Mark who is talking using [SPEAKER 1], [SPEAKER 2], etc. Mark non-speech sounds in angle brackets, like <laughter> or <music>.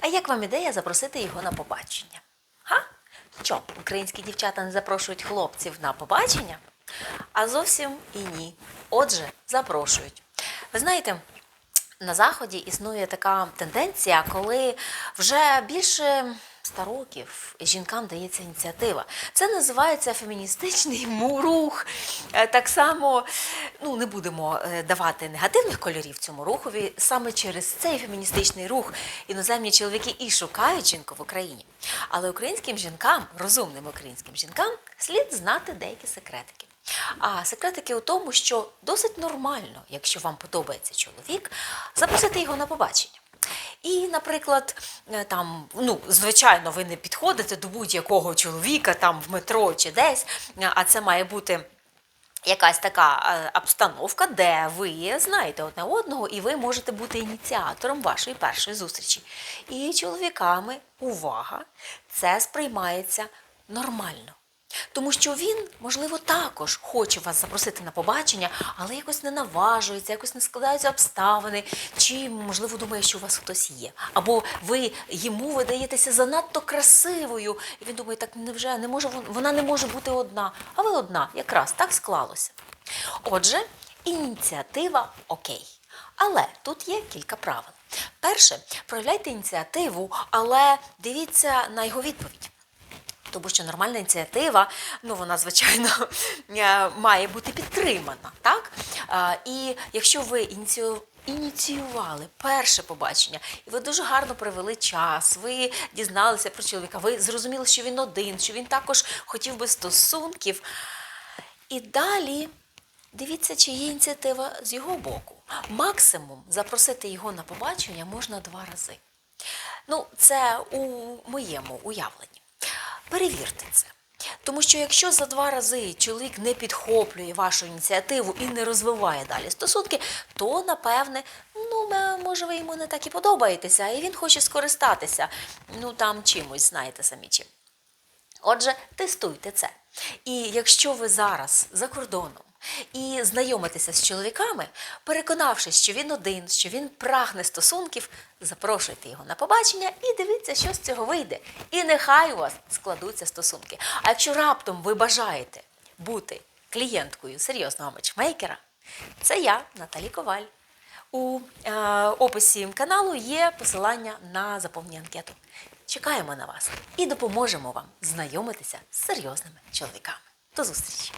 [SPEAKER 1] А як вам ідея запросити його на побачення? Га? Що, українські дівчата не запрошують хлопців на побачення? А зовсім і ні. Отже, запрошують. Ви знаєте, на Заході існує така тенденція, коли вже більше ста років жінкам дається ініціатива. Це називається феміністичний рух. Е, Так само ну, не будемо е, давати негативних кольорів цьому рухові. Саме через цей феміністичний рух іноземні чоловіки і шукають жінку в Україні. Але українським жінкам, розумним українським жінкам, слід знати деякі секретики. А секретики у тому, що досить нормально, якщо вам подобається чоловік, запросити його на побачення. І, наприклад, е, там, ну, звичайно, ви не підходите до будь-якого чоловіка там в метро чи десь, е, а це має бути. Якась така е, обстановка, де ви знаєте одне одного, і ви можете бути ініціатором вашої першої зустрічі. І чоловіками, увага, це сприймається нормально. Тому що він, можливо, також хоче вас запросити на побачення, але якось не наважується, якось не складаються обставини, чи, можливо, думає, що у вас хтось є. Або ви йому видаєтеся занадто красивою, і він думає, так невже не може вона не може бути одна, а ви одна, якраз так склалося. Отже, ініціатива окей. Але тут є кілька правил. Перше, проявляйте ініціативу, але дивіться на його відповідь. Тому що нормальна ініціатива, ну вона звичайно <laughs> е, має бути підтримана, так? Е, І якщо ви ініціювали Ініціювали перше побачення, і ви дуже гарно провели час. Ви дізналися про чоловіка, ви зрозуміли, що він один, що він також хотів би стосунків. І далі дивіться, чи є ініціатива з його боку. Максимум запросити його на побачення можна два рази. Ну, це у моєму уявленні. Перевірте це. Тому що якщо за два рази чоловік не підхоплює вашу ініціативу і не розвиває далі стосунки, то напевне, ну може ви йому не так і подобаєтеся, і він хоче скористатися. Ну там чимось, знаєте самі чим. Отже, тестуйте це. І якщо ви зараз за кордоном і знайомитеся з чоловіками, переконавшись, що він один, що він прагне стосунків, запрошуйте його на побачення і дивіться, що з цього вийде. І нехай у вас складуться стосунки. А якщо раптом ви бажаєте бути клієнткою серйозного матчмейкера, це я, Наталі Коваль. У е, описі каналу є посилання на заповнення анкету. Чекаємо на вас і допоможемо вам знайомитися з серйозними чоловіками. До зустрічі!